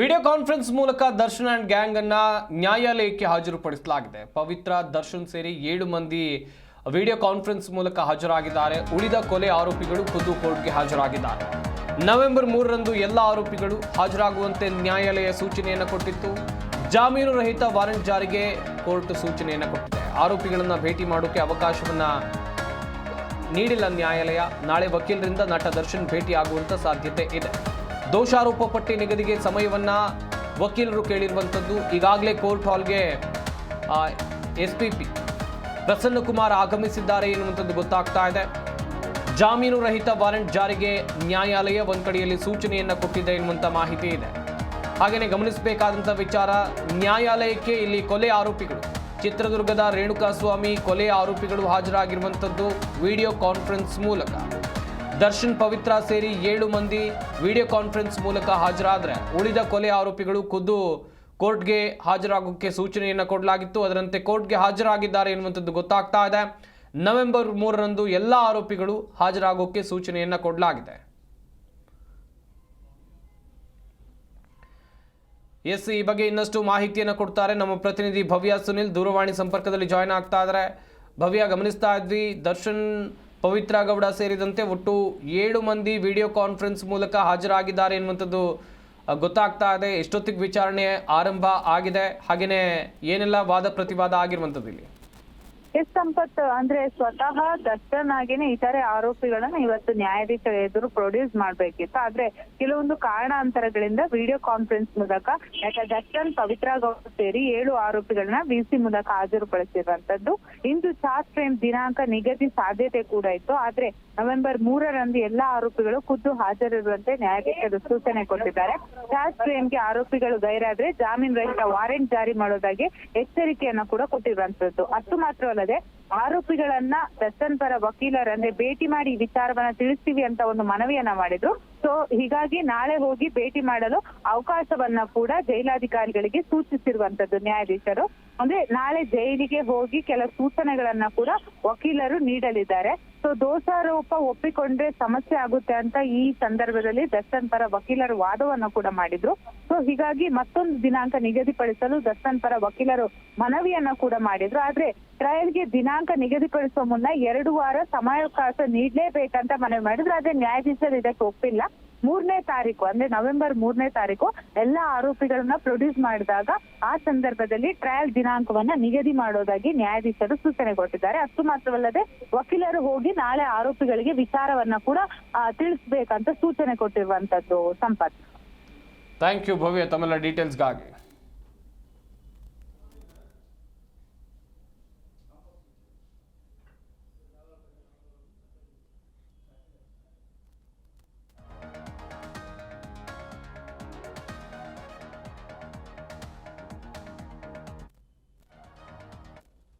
Video conference ಮೂಲಕ Darshan gang ಅನ್ನ ನ್ಯಾಯಾಲಯಕ್ಕೆ ಹಾಜರುಪಡಿಸಲಾಗಿದೆ. ಪವಿತ್ರ ದರ್ಶನ್ ಸೇರಿ ಏಳು ಮಂದಿ ವಿಡಿಯೋ ಕಾನ್ಫರೆನ್ಸ್ ಮೂಲಕ ಹಾಜರಾಗಿದ್ದಾರೆ. ಉಳಿದ ಕೊಲೆ ಆರೋಪಿಗಳು ಖುದ್ದು ಕೋರ್ಟ್ಗೆ ಹಾಜರಾಗಿದ್ದಾರೆ. ನವೆಂಬರ್ ಮೂರರಂದು ಎಲ್ಲ ಆರೋಪಿಗಳು ಹಾಜರಾಗುವಂತೆ ನ್ಯಾಯಾಲಯ ಸೂಚನೆಯನ್ನು ಕೊಟ್ಟಿತ್ತು. ಜಾಮೀನು ರಹಿತ ವಾರೆಂಟ್ ಜಾರಿಗೆ ಕೋರ್ಟ್ ಸೂಚನೆಯನ್ನು ಕೊಟ್ಟಿದೆ. ಆರೋಪಿಗಳನ್ನು ಭೇಟಿ ಮಾಡೋಕೆ ಅವಕಾಶವನ್ನು ನೀಡಿಲ್ಲ ನ್ಯಾಯಾಲಯ. ನಾಳೆ ವಕೀಲರಿಂದ ನಟ ದರ್ಶನ್ ಭೇಟಿ ಆಗುವಂತ ಸಾಧ್ಯತೆ ಇದೆ. ದೋಷಾರೋಪ ಪಟ್ಟಿ ನಿಗದಿಗೆ ಸಮಯವನ್ನ ವಕೀಲರು ಕೇಳಿರುವಂಥದ್ದು ಈಗಾಗಲೇ court ಹಾಲ್ಗೆ S P P Prasanna Kumar ಆಗಮಿಸಿದ್ದಾರೆ ಎನ್ನುವಂಥದ್ದು ಗೊತ್ತಾಗ್ತಾ ಇದೆ. ಜಾಮೀನು ರಹಿತ ವಾರೆಂಟ್ ಜಾರಿಗೆ ನ್ಯಾಯಾಲಯ ಒಂದು ಕಡೆಯಲ್ಲಿ ಸೂಚನೆಯನ್ನು ಕೊಟ್ಟಿದೆ ಎನ್ನುವಂಥ ಮಾಹಿತಿ ಇದೆ. ಹಾಗೆಯೇ ಗಮನಿಸಬೇಕಾದಂಥ ವಿಚಾರ, ನ್ಯಾಯಾಲಯಕ್ಕೆ ಇಲ್ಲಿ ಕೊಲೆ ಆರೋಪಿಗಳು, ಚಿತ್ರದುರ್ಗದ ರೇಣುಕಾಸ್ವಾಮಿ ಕೊಲೆ ಆರೋಪಿಗಳು ಹಾಜರಾಗಿರುವಂಥದ್ದು ವಿಡಿಯೋ ಕಾನ್ಫರೆನ್ಸ್ ಮೂಲಕ. ದರ್ಶನ್ ಪವಿತ್ರ ಸೇರಿ ಏಳು ಮಂದಿ ವಿಡಿಯೋ ಕಾನ್ಫರೆನ್ಸ್ ಮೂಲಕ ಹಾಜರಾದರೆ ಉಳಿದ ಕೊಲೆ ಆರೋಪಿಗಳು ಖುದ್ದು ಕೋರ್ಟ್ಗೆ ಹಾಜರಾಗೋಕ್ಕೆ ಸೂಚನೆಯನ್ನು ಕೊಡಲಾಗಿತ್ತು. ಅದರಂತೆ ಕೋರ್ಟ್ಗೆ ಹಾಜರಾಗಿದ್ದಾರೆ ಎನ್ನುವಂಥದ್ದು ಗೊತ್ತಾಗ್ತಾ ಇದೆ. ನವೆಂಬರ್ ಮೂರರಂದು ಎಲ್ಲ ಆರೋಪಿಗಳು ಹಾಜರಾಗೋಕ್ಕೆ ಸೂಚನೆಯನ್ನು ಕೊಡಲಾಗಿದೆ. ಎಸ್, ಈ ಬಗ್ಗೆ ಇನ್ನಷ್ಟು ಮಾಹಿತಿಯನ್ನು ಕೊಡ್ತಾರೆ ನಮ್ಮ ಪ್ರತಿನಿಧಿ ಭವ್ಯ ಸುನಿಲ್. ದೂರವಾಣಿ ಸಂಪರ್ಕದಲ್ಲಿ ಜಾಯ್ನ್ ಆಗ್ತಾ ಇದ್ದಾರೆ. ಭವ್ಯ ಗಮನಿಸ್ತಾ ಇದ್ವಿ. ದರ್ಶನ್ ಪವಿತ್ರ ಗೌಡ ಸೇರಿದಂತೆ ಒಟ್ಟು ಏಳು ಮಂದಿ ವಿಡಿಯೋ ಕಾನ್ಫರೆನ್ಸ್ ಮೂಲಕ ಹಾಜರಾಗಿದ್ದಾರೆ ಎನ್ನುವಂಥದ್ದು ಗೊತ್ತಾಗ್ತಾ ಇದೆ. ಎಷ್ಟೊತ್ತಿಗೆ ವಿಚಾರಣೆ ಆರಂಭ ಆಗಿದೆ? ಹಾಗೆಯೇ ಏನೆಲ್ಲ ವಾದ ಪ್ರತಿವಾದ ಆಗಿರುವಂಥದ್ದು ಇಲ್ಲಿ? ಎಸ್ ಸಂಪತ್ ಅಂದ್ರೆ ಸ್ವತಃ ದರ್ಶನ್ ಆಗೇನೆ ಇತರೆ ಆರೋಪಿಗಳನ್ನ ಇವತ್ತು ನ್ಯಾಯಾಧೀಶ ಎದುರು ಪ್ರೊಡ್ಯೂಸ್ ಮಾಡ್ಬೇಕಿತ್ತು. ಆದ್ರೆ ಕೆಲವೊಂದು ಕಾರಣಾಂತರಗಳಿಂದ ವಿಡಿಯೋ ಕಾನ್ಫರೆನ್ಸ್ ಮೂಲಕ ಯಾಕೆ ದರ್ಶನ್, ಪವಿತ್ರ ಗೌಡ ಸೇರಿ ಏಳು ಆರೋಪಿಗಳನ್ನ ವಿಸಿ ಮೂಲಕ ಹಾಜರುಪಡಿಸಿರುವಂತದ್ದು ಇಂದು ಚಾರ್ಜ್ ಫ್ರೇಮ್ ದಿನಾಂಕ ನಿಗದಿ ಸಾಧ್ಯತೆ ಕೂಡ ಇತ್ತು. ಆದ್ರೆ ನವೆಂಬರ್ ಮೂರರಂದು ಎಲ್ಲಾ ಆರೋಪಿಗಳು ಖುದ್ದು ಹಾಜರಿರುವಂತೆ ನ್ಯಾಯಾಧೀಶರು ಸೂಚನೆ ಕೊಟ್ಟಿದ್ದಾರೆ. ಚಾರ್ಜ್ ಫ್ರೇಮ್ಗೆ ಆರೋಪಿಗಳು ಗೈರಾದ್ರೆ ಜಾಮೀನು ರಹಿತ ವಾರೆಂಟ್ ಜಾರಿ ಮಾಡೋದಾಗಿ ಎಚ್ಚರಿಕೆಯನ್ನ ಕೂಡ ಕೊಟ್ಟಿರುವಂತದ್ದು ಅಷ್ಟು ಮಾತ್ರವಲ್ಲದೆ ಆರೋಪಿಗಳನ್ನ ದರ್ಶನ್ ಪರ ವಕೀಲರಂದ್ರೆ ಭೇಟಿ ಮಾಡಿ ವಿಚಾರವನ್ನ ತಿಳಿಸ್ತೀವಿ ಅಂತ ಒಂದು ಮನವಿಯನ್ನ ಮಾಡಿದ್ರು. ಸೊ ಹೀಗಾಗಿ ನಾಳೆ ಹೋಗಿ ಭೇಟಿ ಮಾಡಲು ಅವಕಾಶವನ್ನ ಕೂಡ ಜೈಲಾಧಿಕಾರಿಗಳಿಗೆ ಸೂಚಿಸಿರುವಂತದ್ದು ನ್ಯಾಯಾಧೀಶರು. ಅಂದ್ರೆ ನಾಳೆ ಜೈಲಿಗೆ ಹೋಗಿ ಕೆಲ ಸೂಚನೆಗಳನ್ನ ಕೂಡ ವಕೀಲರು ನೀಡಲಿದ್ದಾರೆ. ಸೊ ದೋಷಾರೋಪ ಒಪ್ಪಿಕೊಂಡ್ರೆ ಸಮಸ್ಯೆ ಆಗುತ್ತೆ ಅಂತ ಈ ಸಂದರ್ಭದಲ್ಲಿ ದರ್ಶನ್ ಪರ ವಕೀಲರು ವಾದವನ್ನ ಕೂಡ ಮಾಡಿದ್ರು. ಸೊ ಹೀಗಾಗಿ ಮತ್ತೊಂದು ದಿನಾಂಕ ನಿಗದಿಪಡಿಸಲು ದರ್ಶನ್ ಪರ ವಕೀಲರು ಮನವಿಯನ್ನ ಕೂಡ ಮಾಡಿದ್ರು. ಆದ್ರೆ ಟ್ರಯಲ್ಗೆ ದಿನಾಂಕ ನಿಗದಿಪಡಿಸುವ ಮುನ್ನ ಎರಡು ವಾರ ಸಮಯಾವಕಾಶ ನೀಡಲೇಬೇಕಂತ ಮನವಿ ಮಾಡಿದ್ರು. ಆದ್ರೆ ನ್ಯಾಯಾಧೀಶರು ಇದಕ್ಕೆ ಒಪ್ಪಿಲ್ಲ. ಮೂರನೇ ತಾರೀಕು, ಅಂದ್ರೆ ನವೆಂಬರ್ ಮೂರನೇ ತಾರೀಕು, ಎಲ್ಲ ಆರೋಪಿಗಳನ್ನ ಪ್ರೊಡ್ಯೂಸ್ ಮಾಡಿದಾಗ ಆ ಸಂದರ್ಭದಲ್ಲಿ ಟ್ರಯಲ್ ದಿನಾಂಕವನ್ನ ನಿಗದಿ ಮಾಡೋದಾಗಿ ನ್ಯಾಯಾಧೀಶರು ಸೂಚನೆ ಕೊಟ್ಟಿದ್ದಾರೆ. ಅಷ್ಟು ಮಾತ್ರವಲ್ಲದೆ ವಕೀಲರು ಹೋಗಿ ನಾಳೆ ಆರೋಪಿಗಳಿಗೆ ವಿಚಾರವನ್ನ ಕೂಡ ತಿಳಿಸ್ಬೇಕಂತ ಸೂಚನೆ ಕೊಟ್ಟಿರುವಂತದ್ದು ಸಂಪತ್. Thank you Bhavya. ತಮ್ಮೆಲ್ಲ ಡೀಟೇಲ್ಸ್ಗಾಗಿ